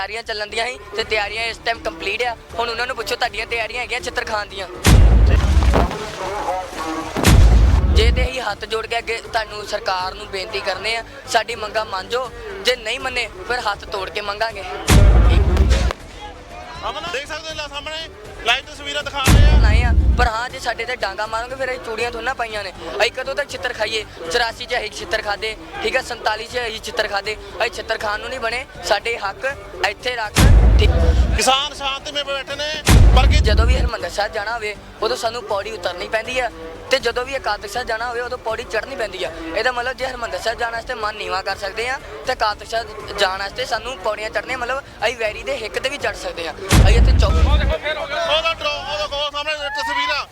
ਤਿਆਰੀਆਂ ਚੱਲਣ ਦੀਆਂ ਸੀ ਤੇ ਤਿਆਰੀਆਂ ਇਸ ਟਾਈਮ ਕੰਪਲੀਟ ਆ। ਹੁਣ ਉਹਨਾਂ ਨੂੰ ਪੁੱਛੋ ਤੁਹਾਡੀਆਂ ਤਿਆਰੀਆਂ ਹੈਗੀਆਂ ਚਿੱਤਰ ਖਾਨ ਦੀਆਂ। ਜੇ ਤੇ ਅਸੀਂ ਹੱਥ ਜੋੜ ਕੇ ਅੱਗੇ ਤੁਹਾਨੂੰ ਸਰਕਾਰ ਨੂੰ ਬੇਨਤੀ ਕਰਨੇ ਆ ਸਾਡੀ ਮੰਗਾਂ ਮੰਨ ਜਾਓ ਜੇ ਨਹੀਂ ਮੰਨੇ ਫਿਰ ਹੱਥ ਤੋੜ ਕੇ ਮੰਗਾਂਗੇ। ਅਮਨ ਦੇਖ ਸਕਦੇ ਹੋ ਲਾ ਸਾਹਮਣੇ। ਲਾਈਵ ਤਸਵੀਰਾਂ ਦਿਖਾ ਰਹੇ ਆ। ਨਹੀਂ ਆ। ਪਰ ਹਾਂ ਜੇ ਸਾਡੇ ਤੇ ਡਾਂਗਾ ਮਾਰੋਗੇ ਫਿਰ ਅਸੀਂ ਚੂੜੀਆਂ ਥੋੜਾ ਪਾਈਆਂ ਨੇ। ਅਸੀਂ ਕਦੋਂ ਤੱਕ ਚਿੱਤਰ ਖਾਈਏ 84 ਚ ਅਸੀਂ ਚਿੱਤਰ ਖਾਦੇ ਠੀਕ ਹੈ 47 ਚ ਅਸੀਂ ਚਿੱਤਰ ਖਾਦੇ। ਅਸੀਂ ਚਿੱਤਰ ਖਾਣ ਨੂੰ ਨਹੀਂ ਬਣੇ ਸਾਡੇ ਹੱਕ ਇੱਥੇ ਰੱਖ ਠੀਕ। ਕਿਸਾਨ ਸ਼ਾਂਤਮਈ ਬੈਠੇ ਨੇ ਪਰ ਕਿ ਜਦੋਂ ਵੀ ਹਰਮੰਦਰ ਸਾਹਿਬ ਜਾਣਾ ਹੋਵੇ ਉਦੋਂ ਸਾਨੂੰ ਪੌੜੀ ਉਤਰਨੀ ਪੈਂਦੀ ਆ। ਤੇ ਜਦੋਂ ਵੀ ਅਕਾਦਕ ਸਾਹਿਬ ਜਾਣਾ ਹੋਵੇ, ਉਦੋਂ ਪੌੜੀ ਚੜ੍ਹਨੀ ਪੈਂਦੀ ਆ। ਇਹਦਾ ਮਤਲਬ ਜੇ ਹਰਮੰਦਰ ਸਾਹਿਬ ਜਾਣ ਵਾਸਤੇ ਮਨ ਨੀਵਾ ਕਰ ਸਕਦੇ ਆ, ਤੇ ਅਕਾਦਕ ਸਾਹਿਬ ਜਾਣ ਵਾਸਤੇ ਸਾਨੂੰ ਪੌੜੀਆਂ ਚੜ੍ਹਨੀਆਂ, ਮਤਲਬ ਅਸੀਂ ਵੈਰੀ ਦੇ ਹਿੱਕ ਤੇ ਵੀ ਚੜ੍ਹ ਸਕਦੇ ਆ। ਅਸੀਂ ਇੱਥੇ ਚੌਕ ਉਹਦਾ ਡਰੋਨ ਉਹਦਾ ਕੋਲ ਸਾਹਮਣੇ ਤਸਵੀਰਾਂ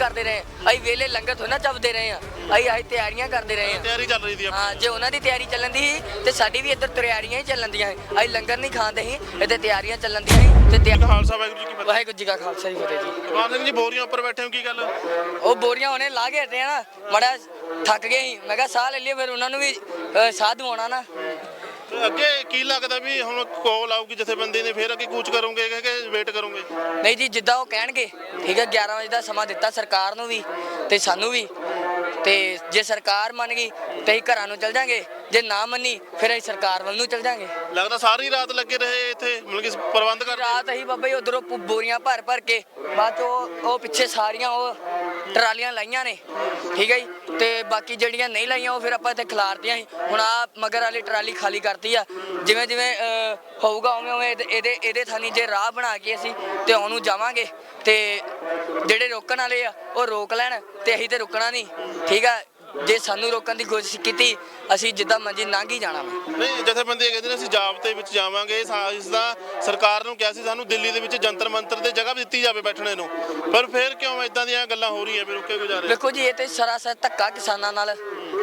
ਕਰਦੇ ਰਹੇ। ਅਸੀਂ ਵੇਲੇ ਲੰਗਰ ਥੋੜਾ ਚੱਪਦੇ ਰਹੇ ਆ ਅਸੀਂ ਆਹੀ ਤਿਆਰੀਆਂ ਕਰਦੇ ਰਹੇ ਆ ਤਿਆਰੀ ਚੱਲ ਰਹੀ ਦੀ ਹਾਂ ਜੇ ਉਹਨਾਂ ਦੀ ਤਿਆਰੀ ਚੱਲਣ ਦੀ ਸੀ ਤੇ ਸਾਡੀ ਵੀ ਇੱਧਰ ਤਿਆਰੀਆਂ ਹੀ ਚੱਲਣ ਦੀਆਂ ਸੀ। ਅਸੀਂ ਲੰਗਰ ਨਹੀਂ ਖਾਂਦੇ ਸੀ ਇੱਥੇ ਤਿਆਰੀਆਂ ਚੱਲਣ ਦੀਆਂ ਸੀ ਤੇ ਤਿਆ- ਖਾਲਸਾ ਵਾਹਿਗੁਰੂ ਜੀ ਕੀ ਫਤਿਹ। ਵਾਹਿਗੁਰੂ ਜੀ ਕਾ ਖਾਲਸਾ ਜੀ ਫਤਿਹ ਜੀ। ਭਗਵਾਨ ਸਿੰਘ ਜੀ ਬੋਰੀਆਂ ਉੱਪਰ ਬੈਠੇ ਹੋ ਕੀ ਗੱਲ? ਉਹ ਬੋਰੀਆਂ ਉਹਨੇ ਲਾ ਕੇ ਹਟੇ ਆ ਨਾ ਮੜਾ ਥੱਕ ਗਏ ਸੀ। ਮੈਂ ਕਿਹਾ ਸਾਹ ਲੈ ਲਈਏ ਫਿਰ ਉਹਨਾਂ ਨੂੰ ਵੀ ਅਹ, ਸਾਹ ਦਵਾਉਣਾ ਨਾ। ਅੱਗੇ ਕੀ ਲੱਗਦਾ ਵੀ ਹੁਣ ਕੋਲ ਆਊਗੀ ਜਥੇਬੰਦੀ ਨੇ ਫੇਰ ਅੱਗੇ ਕੂਚ ਕਰੋਗੇ ਕਿ ਵੇਟ ਕਰੋਗੇ? ਨਹੀਂ ਜੀ ਜਿੱਦਾਂ ਉਹ ਕਹਿਣਗੇ ਠੀਕ ਹੈ 11 ਵਜੇ ਦਾ ਸਮਾਂ ਦਿੱਤਾ ਸਰਕਾਰ ਨੂੰ ਵੀ ਤੇ ਸਾਨੂੰ ਵੀ। ਤੇ ਜੇ ਸਰਕਾਰ ਮੰਨ ਗਈ ਤੇ ਅਸੀਂ ਘਰਾਂ ਨੂੰ ਚਲ ਜਾਾਂਗੇ ਜੇ ਨਾ ਮੰਨੀ ਫਿਰ ਅਸੀਂ ਸਰਕਾਰ ਵੱਲ ਨੂੰ ਚਲ ਜਾਾਂਗੇ। ਲੱਗਦਾ ਸਾਰੀ ਰਾਤ ਲੱਗੇ ਰਹੇ ਇੱਥੇ ਮਤਲਬ ਕਿ ਪ੍ਰਬੰਧ ਕਰ ਰਾਤ ਅਸੀਂ ਬਾਬਾ ਜੀ ਉਧਰੋਂ ਬੋਰੀਆਂ ਭਰ ਭਰ ਕੇ ਬਾਅਦ ਉਹ ਪਿੱਛੇ ਸਾਰੀਆਂ ਉਹ ਟਰਾਲੀਆਂ ਲਾਈਆਂ ਨੇ, ਠੀਕ ਹੈ ਜੀ? ਤੇ ਬਾਕੀ ਜਿਹੜੀਆਂ ਨਹੀਂ ਲਾਈਆਂ, ਉਹ ਫਿਰ ਆਪਾਂ ਇੱਥੇ ਖਿਲਾਰਤੀਆਂ ਸੀ। ਹੁਣ ਆ ਮਗਰ ਵਾਲੀ ਟਰਾਲੀ ਖਾਲੀ ਕਰਤੀ ਆ। ਜਿਵੇਂ ਜਿਵੇਂ ਹੋਊਗਾ ਉਵੇਂ ਉਵੇਂ ਇਹਦੇ- ਇਹਦੇ ਇਹਦੇ ਥਾਨੀ ਜੇ ਰਾਹ ਬਣਾ ਕੇ ਅਸੀਂ ਤੇ ਉਹਨੂੰ ਜਾਵਾਂਗੇ। ਤੇ ਜਿਹੜੇ ਰੋਕਣ ਵਾਲੇ ਆ, ਉਹ ਰੋਕ ਲੈਣ ਤੇ ਅਸੀਂ ਤੇ ਰੁਕਣਾ ਨਹੀਂ ਠੀਕ ਆ? ਜੇ ਸਾਨੂੰ ਰੋਕਣ ਦੀ ਕੋਸ਼ਿਸ਼ ਕੀਤੀ ਅਸੀਂ ਜਿੱਦਾਂ ਮਰਜ਼ੀ ਲੰਘ ਹੀ ਜਾਣਾ ਵਾ। ਨਹੀਂ ਜਥੇਬੰਦੀ ਕਹਿੰਦੇ ਨੇ ਅਸੀਂ ਜਾਬਤੇ ਵਿੱਚ ਜਾਵਾਂਗੇ। ਸਾ- ਇਸ ਦਾ ਸਰਕਾਰ ਨੂੰ ਕਿਹਾ ਸੀ ਸਾਨੂੰ ਦਿੱਲੀ ਦੇ ਵਿੱਚ ਜੰਤਰ ਮੰਤਰ ਤੇ ਜਗ੍ਹਾ ਦਿੱਤੀ ਜਾਵੇ ਬੈਠਣੇ ਨੂੰ। ਪਰ ਫਿਰ ਕਿਉਂ ਇਦਾਂ ਦੀਆਂ ਗੱਲਾਂ ਹੋ ਰਹੀਆਂ ਵੀ ਰੁਕੇ ਗੁਜ਼ਾਰੇ? ਵੇਖੋ ਜੀ ਇਹ ਤੇ ਸਰਾਸਰ ਧੱਕਾ ਕਿਸਾਨਾਂ ਨਾਲ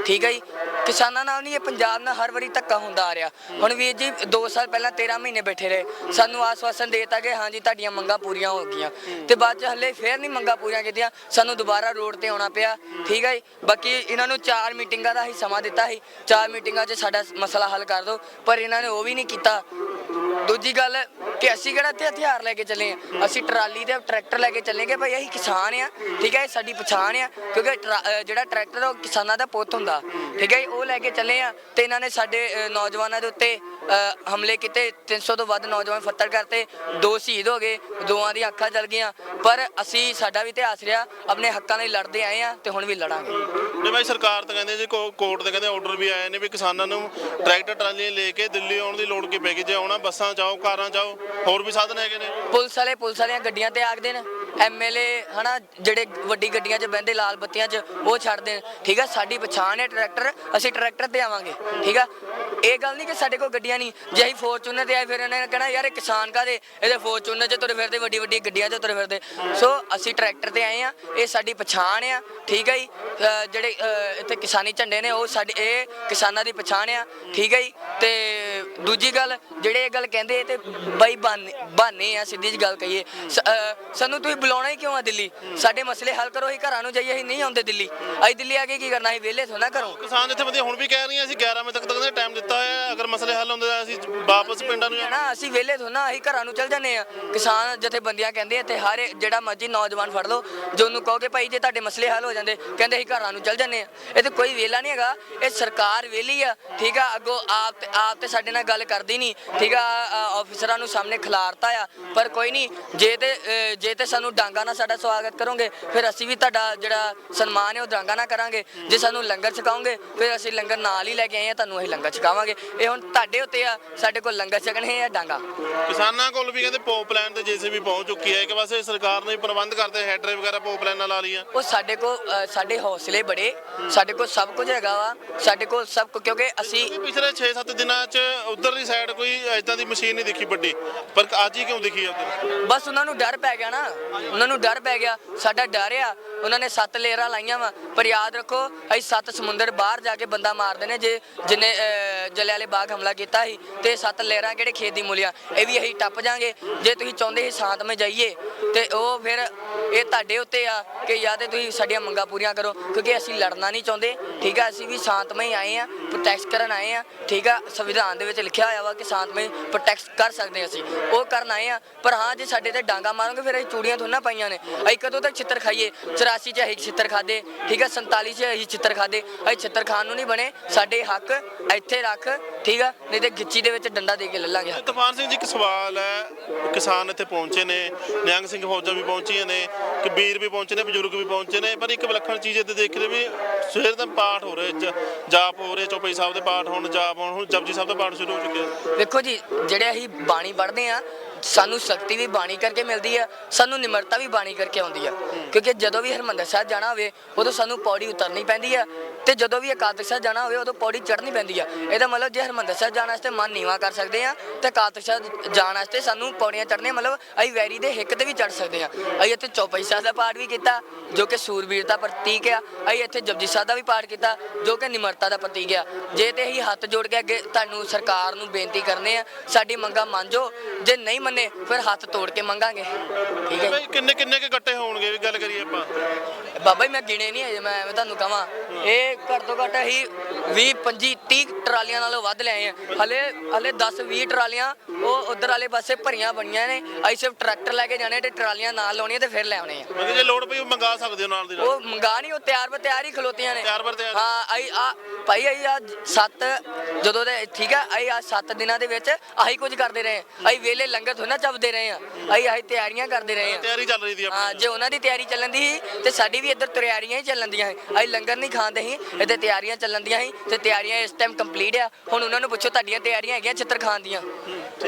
ਠੀਕ ਹੈ ਜੀ? ਕਿਸਾਨਾਂ ਨਾਲ ਨਹੀਂ, ਇਹ ਪੰਜਾਬ ਨਾਲ ਹਰ ਵਾਰੀ ਧੱਕਾ ਹੁੰਦਾ ਆ ਰਿਹਾ। ਹੁਣ ਵੀਰ ਜੀ 2 ਸਾਲ ਪਹਿਲਾਂ 13 ਮਹੀਨੇ ਬੈਠੇ ਰਹੇ। ਸਾਨੂੰ ਆਸਵਾਸਨ ਦੇਤਾ ਕਿ ਹਾਂਜੀ ਤੁਹਾਡੀਆਂ ਮੰਗਾਂ ਪੂਰੀਆਂ ਹੋ ਗਈਆਂ। ਤੇ ਬਾਅਦ ਚ ਹੱਲੇ ਫੇਰ ਨਹੀਂ ਮੰਗਾਂ ਪੂਰੀਆਂ ਕੀਤੀਆਂ। ਸਾਨੂੰ ਦੁਬਾਰਾ ਰੋਡ ਤੇ ਆਉਣਾ ਪਿਆ। ਠੀਕ ਹੈ ਜੀ? ਬਾਕੀ ਇਹਨਾਂ ਨੂੰ ਚਾਰ ਮੀਟਿੰਗਾਂ ਦਾ ਹੀ ਸਮਾਂ ਦਿੱਤਾ ਸੀ। ਚਾਰ ਮੀਟਿੰਗਾਂ 'ਚ ਸਾਡਾ ਮਸਲਾ ਹੱਲ ਕਰ ਦਿਓ। ਪਰ ਇਹਨਾਂ ਨੇ ਉਹ ਵੀ ਨਹੀਂ ਕੀਤਾ। ਦੂਜੀ ਗੱਲ ਕਿ ਅਸੀਂ ਕਿਹੜਾ ਤੇ ਹਥਿਆਰ ਲੈ ਕੇ ਚੱਲੇ ਆ? ਅਸੀਂ ਟਰਾਲੀ ਤੇ ਟਰੈਕਟਰ ਲੈ ਕੇ ਚੱਲੇਗੇ ਭਾਈ ਅਸੀਂ ਕਿਸਾਨ ਆ ਠੀਕ ਹੈ ਇਹ ਸਾਡੀ ਪਛਾਣ ਆ ਕਿਉਂਕਿ ਟਰਾ- ਅਹ ਜਿਹੜਾ ਟਰੈਕਟਰ ਉਹ ਕਿਸਾਨਾਂ ਦਾ ਪੁੱਤ ਹੁੰਦਾ ਠੀਕ ਹੈ ਜੀ, ਉਹ ਲੈ ਕੇ ਚੱਲੇ ਆ ਤੇ ਇਹਨਾਂ ਨੇ ਸਾਡੇ ਅਹ, ਨੌਜਵਾਨਾਂ ਦੇ ਉੱਤੇ ਹਮਲੇ ਕੀਤੇ 300 ਤੋਂ ਵੱਧ ਨੌਜਵਾਨ ਫੱਤਰ ਕਰਤੇ ਦੋ ਸ਼ਹੀਦ ਹੋ ਗਏ ਦੋਵਾਂ ਦੀਆਂ ਅੱਖਾਂ ਜਲ ਗਈਆਂ। ਪਰ ਅਸੀਂ ਸਾਡਾ ਵੀ ਇਤਿਹਾਸ ਰਿਹਾ ਆਪਣੇ ਹੱਕਾਂ ਲਈ ਲੜਦੇ ਆਏ ਆ ਤੇ ਹੁਣ ਵੀ ਲੜਾਂਗੇ। ਨੇ ਭਾਈ ਸਰਕਾਰ ਤਾਂ ਕਹਿੰਦੇ ਜੀ ਕੋਰਟ ਦੇ ਕਹਿੰਦੇ ਆਰਡਰ ਵੀ ਆਏ ਨੇ ਵੀ ਕਿਸਾਨਾਂ ਨੂੰ ਟਰੈਕਟਰ ਟਰਾਲੀਆਂ ਲੈ ਕੇ ਦਿੱਲੀ ਆਉਣ ਦੀ ਲੋੜ ਕੀ ਪੈਗੀ ਜੇ ਆਉਣਾ ਬੱਸਾਂ ਜਾਓ ਕਾਰਾਂ ਜਾਓ ਹੋਰ ਵੀ ਸਾਧਨ ਹੈਗੇ ਨੇ। ਪੁਲਿਸ ਵਾਲੇ ਪੁਲਿਸ ਵਾਲੀਆਂ ਗੱਡੀਆਂ ਤੇ ਆਖਦੇ ਨੇ ਐਮਐਲਏ ਹਨਾ ਜਿਹੜੇ ਵੱਡੀ ਗੱਡੀਆਂ 'ਚ ਬਹਿੰਦੇ ਲਾਲ ਬੱਤੀਆਂ 'ਚ ਉਹ ਛੱਡਦੇ ਨੇ ਠੀਕ ਆ ਸਾਡੀ ਪਛਾਣ ਹੈ ਟਰੈਕਟਰ ਅਸੀਂ ਟਰੈਕਟਰ ਤੇ ਆਵਾਂਗੇ। ਠੀਕ ਆ ਇਹ ਗੱਲ ਨਹੀਂ ਕਿ ਸਾਡੇ ਕੋਲ ਗੱਡੀਆਂ ਨਹੀਂ। ਜੇ ਅਸੀਂ ਫੋਰਚੂਨਰ ਤੇ ਆਏ ਫਿਰ ਇਹਨਾਂ ਨੇ ਕਹਿਣਾ, ਯਾਰ ਇਹ ਕਿਸਾਨ ਕਾਦੇ ਇਹਦੇ ਫੋਰਚੂਨਰ 'ਚ ਤੁਰੇ ਫਿਰਦੇ, ਵੱਡੀ ਵੱਡੀ ਗੱਡੀਆਂ 'ਚ ਤੁਰੇ ਫਿਰਦੇ। ਸੋ ਅਸੀਂ ਟਰੈਕਟਰ ਤੇ ਆਏ ਆ, ਇਹ ਸਾਡੀ ਪਛਾਣ ਆ, ਠੀਕ ਹੈ ਜੀ? ਅਹ ਜਿਹੜੇ ਅਹ ਇੱਥੇ ਕਿਸਾਨੀ ਝੰਡੇ ਨੇ, ਉਹ ਸਾਡੇ, ਇਹ ਕਿਸਾਨਾਂ ਦੀ ਪਛਾਣ ਆ, ਠੀਕ ਹੈ ਜੀ? ਤੇ ਦੂਜੀ ਗੱਲ, ਜਿਹੜੇ ਇਹ ਗੱਲ ਕਹਿੰਦੇ ਤੇ ਬਾਈ ਬਾਨੇ ਬਾਨੇ ਆ, ਸਿੱਧੀ ਜੀ ਗੱਲ ਕਹੀਏ। ਸ- ਅਹ ਸਾਨੂੰ ਤੁਸੀਂ ਬੁਲਾਉਣਾ ਹੀ ਕਿਉਂ ਆ ਦਿੱਲੀ? ਸਾਡੇ ਮਸਲੇ ਹੱਲ ਕਰੋ, ਅਸੀਂ ਘਰਾਂ ਨੂੰ ਜਾਈਏ, ਅਸੀਂ ਨਹੀਂ ਆਉਂਦੇ ਦਿੱਲੀ। ਅਸੀਂ ਦਿੱਲੀ ਆ ਕੇ ਕੀ ਕਰਨਾ? ਅਸੀਂ ਵਿਹਲੇ ਥੋੜਾ ਕਰੋ ਕਿਸਾਨ ਜਥੇਬੰਦੀਆਂ ਹੁਣ ਵੀ ਕਹਿ ਰਹੀਆਂ, ਅਸੀਂ 11 ਵਜੇ ਤੱਕ ਤੱਕ ਦਾ ਟਾਈਮ ਦਿੱਤਾ ਹੋਇਆ ਹੈ ਅਗਰ ਮਸਲੇ ਹੱਲ ਹੁੰਦੇ ਤਾਂ ਅਸੀਂ ਵਾਪਸ ਪਿੰਡਾਂ ਨੂੰ ਜਾਣਾ ਨਾ, ਅਸੀਂ ਵਿਹਲੇ ਥੋੜਾ ਅਸੀਂ ਘਰਾਂ ਨੂੰ ਚੱਲ ਜਾਂਦੇ ਆ ਕਿਸਾਨ ਜਥੇਬੰਦੀਆਂ ਕਹਿੰਦੇ ਇੱਥੇ ਹਰ ਜਿਹੜਾ ਮਰਜ਼ੀ ਨੌਜਵਾਨ ਫੜ ਲਓ। ਜੋ ਉਹਨੂੰ ਕਹੋਗੇ ਭਾਈ ਜੇ ਤੁਹਾਡੇ ਮਸਲੇ ਹੱਲ ਹੋ ਜਾਂਦੇ, ਕਹਿੰਦੇ ਅਸੀਂ ਘਰਾਂ ਨੂੰ ਚੱਲ ਜਾਂਦੇ ਆ ਇਹ ਤੇ ਕੋਈ ਵਿਹਲਾ ਨਹੀਂ ਹੈਗਾ, ਇਹ ਸਰਕਾਰ ਵਿਹਲੀ ਆ, ਠੀਕ ਆ? ਅੱਗੋਂ ਆਪ ਤੇ ਆਪ ਤੇ ਸਾਡੇ ਨਾਲ ਗੱਲ ਕਰਦੀ ਨਹੀਂ, ਠੀਕ ਆ? ਆਫੀਸਰਾਂ ਨੂੰ ਸਾਹਮਣੇ ਖਿਲਾਰਤਾ ਆ, ਪਰ ਕੋਈ ਨਹੀਂ, ਜੇ ਤੇ ਜੇ ਤੇ ਸਾਨੂੰ ਡਾਂਗਾ ਨਾਲ ਸਾਡਾ ਸਵਾਗਤ ਕਰੋਗੇ, ਫਿਰ ਅਸੀਂ ਵੀ ਤੁਹਾਡਾ ਜਿਹੜਾ ਸਨਮਾਨ ਹੈ, ਉਹ ਡਾਂਗਾ ਨਾਲ ਕਰਾਂਗੇ। ਜੇ ਸਾਨੂੰ ਲੰਗਰ ਛਕਾਉਂਗੇ ਫਿਰ ਅਸੀਂ ਲੰਗਰ ਨਾਲ ਹੀ ਲੈ ਕੇ ਆਏ ਆ, ਤੁਹਾਨੂੰ ਅਸੀਂ ਲੰਗਰ ਛਕਾਵਾਂਗੇ। ਇਹ ਹੁਣ ਤੁਹਾਡੇ ਉੱਤੇ ਆ ਸਾਡੇ ਕੋਲ ਲੰਗਰ ਛਕਣੇ ਆ ਡਾਂਗਾ। ਕਿਸਾਨਾਂ ਕੋਲ ਵੀ ਕਹਿੰਦੇ ਪੋਪ ਲਾਈਨ ਤੇ ਜੀਸੀਬੀ ਪਹੁੰਚ ਚੁੱਕੀ ਹੈ ਇੱਕ ਪਾਸੇ ਸਰਕਾਰ ਨੇ ਪ੍ਰਬੰਧ ਕਰਦੇ ਹੈਡਰੇ ਵਗੈਰਾ ਪੋਪ ਲਾਈਨਾਂ ਲਾ ਲਈਆਂ ਉਹ ਸਾਡੇ ਕੋਲ ਅ, ਸਾਡੇ ਹੌਸਲੇ ਬੜੇ ਸਾਡੇ ਕੋਲ ਸਭ ਕੁਝ ਹੈਗਾ ਵਾ ਸਾਡੇ ਕੋਲ ਸਭ ਕੁ- ਕਿਉਂਕਿ ਅਸੀਂ ਪਿਛਲੇ 6-7 ਦਿਨਾਂ 'ਚ ਉਧਰਲੀ ਸਾਈਡ ਕੋਈ ਇਦਾਂ ਦੀ ਮਸ਼ੀਨ ਨਹੀਂ ਦਿਖੀ ਵੱਡੀ ਪਰ ਅੱਜ ਹੀ ਕਿਉਂ ਦਿਖੀ ਆ ਉੱਧਰ? ਬਸ ਉਹਨਾਂ ਨੂੰ ਡਰ ਪੈ ਗਿਆ ਨਾ ਉਹਨਾਂ ਨੂੰ ਡਰ ਪੈ ਗਿਆ ਸਾਡਾ ਡਰ ਆ ਉਹਨਾਂ ਨੇ ਸੱਤ ਲੇਅਰਾਂ ਲਾਈਆਂ ਵਾ ਪਰ ਯਾਦ ਰੱਖੋ ਅਸੀਂ ਸੱਤ ਸਮੁੰਦਰ ਬਾਹਰ ਜਾ ਕੇ ਬੰਦਾ ਮਾਰਦੇ ਨੇ ਜੇ ਜਿਨੇ ਜਲਿਆਲੇ ਬਾਗ ਹਮਲਾ ਕੀਤਾ ਸੀ ਤੇ ਸੱਤ ਲੇਅਰਾਂ ਕਿਹੜੇ ਖੇਤ ਦੀ ਮੁੱਲਿਆ ਇਹ ਵੀ ਅਸੀਂ ਟੱਪ ਜਾਾਂਗੇ। ਜੇ ਤੁਸੀਂ ਚਾਹੁੰਦੇ ਸੀ ਸ਼ਾਂਤਮਈ ਜਾਈਏ, ਤੇ ਉਹ ਫਿਰ ਇਹ ਤੁਹਾਡੇ ਉੱਤੇ ਆ ਕਿ ਜਾਂ ਤੇ ਤੁਸੀਂ ਸਾਡੀਆਂ ਮੰਗਾਂ ਪੂਰੀਆਂ ਕਰੋ, ਕਿਉਂਕਿ ਅਸੀਂ ਲੜਨਾ ਨਹੀਂ ਚਾਹੁੰਦੇ, ਠੀਕ ਆ? ਅਸੀਂ ਵੀ ਸ਼ਾਂਤਮਈ ਆਏ ਆ ਪ੍ਰੋਟੈਸਟ ਕਰਨ ਆਏ ਆ, ਠੀਕ ਆ? ਸੰਵਿਧਾਨ ਦੇ ਵਿੱਚ ਲਿਖਿਆ ਹੋਇਆ ਵਾ ਕਿ ਸ਼ਾਂਤਮਈ ਪ੍ਰੋਟੈਕਟ ਕਰ ਸਕਦੇ ਅਸੀਂ। ਉਹ ਕਰਨ ਆਏ ਆ, ਪਰ ਹਾਂ, ਜੇ ਸਾਡੇ ਤੇ ਡਾਂਗਾ ਮਾਰੋਗੇ, ਫਿਰ ਅਸੀਂ ਚੂੜੀਆਂ ਥੋੜ੍ਹਾ ਪਾਈਆਂ ਨੇ। ਅਸੀਂ ਕਦੋਂ ਤੱਕ ਛਿੱਤਰ ਖਾਈਏ? 84 ਚ ਅਸੀਂ ਛਿੱਤਰ ਖਾਦੇ ਠੀਕ ਹੈ 47 ਚ ਅਸੀਂ ਛਿੱਤਰ ਖਾਦੇ ਅਸੀਂ ਛਿੱਤਰ ਖਾਣ ਨੂੰ ਨਹੀਂ ਬਣੇ। ਸਾਡੇ ਹੱਕ ਇੱਥੇ ਰੱਖ, ਠੀਕ ਆ? ਨਹੀਂ ਤੇ ਗਿੱਚੀ ਦੇ ਵਿੱਚ ਡੰਡਾ ਦੇ ਕੇ ਲੈ ਲਾਂਗੇ ਤੂਫਾਨ ਸਿੰਘ ਜੀ ਇੱਕ ਸਵਾਲ ਹੈ। ਕਿਸਾਨ ਇੱਥੇ ਪਹੁੰਚੇ ਨੇ ਨਿਹੰਗ ਸਿੰਘ ਫੌਜਾਂ ਵੀ ਪਹੁੰਚੀਆਂ ਨੇ ਕਬੀਰ ਵੀ ਪਹੁੰਚੇ ਨੇ ਬਜ਼ੁਰਗ ਵੀ ਪਹੁੰਚੇ ਨੇ ਪਰ ਇੱਕ ਵਿਲੱਖਣ ਚੀਜ਼ ਇੱਥੇ ਦੇਖ ਰਹੇ ਵੀ ਸਵੇਰ ਦਾ ਪਾਠ ਹੋ ਰਿਹਾ ਜਾਪ ਹੋ ਰਹੇ ਚੌਪਈ ਸਾਹਿਬ ਦੇ ਪਾਠ ਹੁਣ ਜਾਪ ਹੁਣ ਹੁਣ ਜਪਜੀ ਸਾਹਿਬ ਦਾ ਪਾਠ ਸ਼ੁਰੂ ਹੋ ਚੁੱਕਿਆ। ਵੇਖੋ ਜੀ ਜਿਹੜੇ ਅਸੀਂ ਬਾਣੀ ਪੜ੍ਹਦੇ ਆ ਸਾਨੂੰ ਸ਼ਕਤੀ ਵੀ ਬਾਣੀ ਕਰਕੇ ਮਿਲਦੀ ਆ, ਸਾਨੂੰ ਨਿਮਰਤਾ ਵੀ ਬਾਣੀ ਕਰਕੇ ਆਉਂਦੀ ਆ। ਕਿਉਂਕਿ ਜਦੋਂ ਵੀ ਹਰਮੰਦਰ ਸਾਹਿਬ ਜਾਣਾ ਹੋਵੇ, ਉਦੋਂ ਸਾਨੂੰ ਪੌੜੀ ਉਤਰਨੀ ਪੈਂਦੀ ਆ ਤੇ ਜਦੋਂ ਵੀ ਅਕਾਦਕ ਸਾਹਿਬ ਜਾਣਾ ਹੋਵੇ, ਉਦੋਂ ਪੌੜੀ ਚੜ੍ਹਨੀ ਪੈਂਦੀ ਆ। ਇਹਦਾ ਮਤਲਬ ਜੇ ਹਰਮੰਦਰ ਸਾਹਿਬ ਜਾਣ ਵਾਸਤੇ ਮਨ ਨੀਵਾ ਕਰ ਸਕਦੇ ਆ, ਤੇ ਅਕਾਦਕ ਸਾਹਿਬ ਜਾਣ ਵਾਸਤੇ ਸਾਨੂੰ ਪੌੜੀਆਂ ਚੜ੍ਹਨੀਆਂ, ਮਤਲਬ ਅਸੀਂ ਵੈਰੀ ਦੇ ਹਿੱਕ ਤੇ ਵੀ ਚੜ੍ਹ ਸਕਦੇ ਆ। ਅਸੀਂ ਇੱਥੇ ਚੌਪਈ ਸਾਹਿਬ ਦਾ ਪਾਠ ਵੀ ਕੀਤਾ, ਜੋ ਕਿ ਸੂਰਬੀਰ ਦਾ ਪ੍ਰਤੀਕ ਆ। ਅਸੀਂ ਇੱਥੇ ਜਪਜੀ ਸਾਹਿਬ ਦਾ ਵੀ ਪਾਠ ਕੀਤਾ, ਜੋ ਕਿ ਨਿਮਰਤਾ ਦਾ ਪ੍ਰਤੀਕ ਆ। ਜੇ ਤੇ ਅਸੀਂ ਹੱਥ ਜੋੜ ਕੇ ਅੱਗੇ ਤੁਹਾਨੂੰ ਸਰਕਾਰ ਨੂੰ ਬੇਨਤੀ ਕਰਨੇ ਆ, ਸਾਡੀ ਮੰਗਾਂ ਮੰਨ ਜੇ ਨਹੀਂ ਮੰਨੇ, ਫਿਰ ਹੱਥ ਤੋੜ ਕੇ ਮੰਗਾਂਗੇ। ਠੀਕ ਹੈ ਜੀ। ਬਈ, ਕਿੰਨੇ ਕਿੰਨੇ ਕੇ ਗੱਟੇ ਹੋਣਗੇ? ਵੀ ਗੱਲ ਕਰੀਏ ਆਪਾਂ। ਬਾਬਾ ਜੀ ਮੈਂ ਗਿਣੇ ਨਹੀਂ ਅਜੇ ਮੈਂ ਐਵੇਂ ਤੁਹਾਨੂੰ ਕਹਾਂ। ਇਹ ਘੱਟ ਤੋਂ ਘੱਟ ਅਸੀਂ 20 25 30 ਟਰਾਲੀਆਂ ਨਾਲੋਂ ਵੱਧ ਲਿਆਏ ਆ। ਹਲੇ ਹਲੇ 10 20 ਟਰਾਲੀਆਂ ਉਹ ਉਧਰ ਵਾਲੇ ਪਾਸੇ ਭਰੀਆਂ ਬਣੀਆਂ ਨੇ। ਅਸੀਂ ਸਿਰਫ ਟਰੈਕਟਰ ਲੈ ਕੇ ਜਾਣੇ ਤੇ ਟਰਾਲੀਆਂ ਨਾਲ ਲਾਉਣੀਆਂ ਤੇ ਫਿਰ ਲੈ ਆਉਣੇ ਆ। ਜੇ ਲੋੜ ਪਈ ਉਹ ਮੰਗਾ ਸਕਦੇ ਹੋ ਨਾਲ ਦੀ ਨਾਲ? ਉਹ ਮੰਗਾ ਨਹੀਂ ਉਹ ਤਿਆਰ ਬਰ ਤਿਆਰ ਹੀ ਖਲੋਤੀਆਂ ਨੇ। ਤਿਆਰ ਬਰ ਤਿਆਰ। ਹਾਂ ਆਈ ਆ ਭਾਈ ਆਈ ਆ ਸੱਤ ਜਦੋਂ ਦੇ ਠੀਕ ਆ ਆਈ ਆ ਸੱਤ ਦਿਨਾਂ ਦੇ ਵਿੱਚ ਆਹੀ ਕੁਝ ਕਰਦੇ ਰਹੇ। ਆਈ ਵੇਲੇ ਲੰਗਰ ਥੋੜਾ ਨਾ ਚੱਪਦੇ ਰਹੇ ਆ। ਆਈ ਆਹੀ ਤਿਆਰੀਆਂ ਕਰਦੇ ਰਹੇ ਆ। ਤਿਆਰੀ ਚੱਲ ਰਹੀ ਦੀ ਹਾਂ ਆਪਣੀ ਜੇ ਉਹਨਾਂ ਦੀ ਤਿਆਰੀ ਚੱਲਣ ਦੀ ਸੀ ਤੇ ਸਾਡੀ ਵੀ ਇੱਧਰ ਤਿਆਰੀਆਂ ਹੀ ਚੱਲਣ ਦੀਆਂ ਸੀ। ਅਸੀਂ ਲੰਗਰ ਨਹੀਂ ਖਾਂਦੇ ਸੀ ਇੱਥੇ ਤਿਆਰੀਆਂ ਚੱਲਣ ਦੀਆਂ ਸੀ ਤੇ ਤਿਆਰੀਆਂ ਇਸ ਟਾਈਮ ਕੰਪਲੀਟ ਆ। ਹੁਣ ਉਹਨਾਂ ਨੂੰ ਪੁੱਛੋ, ਤੁਹਾਡੀਆਂ ਤਿਆਰੀਆਂ ਹੈਗੀਆਂ ਚਿੱਤਰ ਖਾਣ ਦੀਆਂ?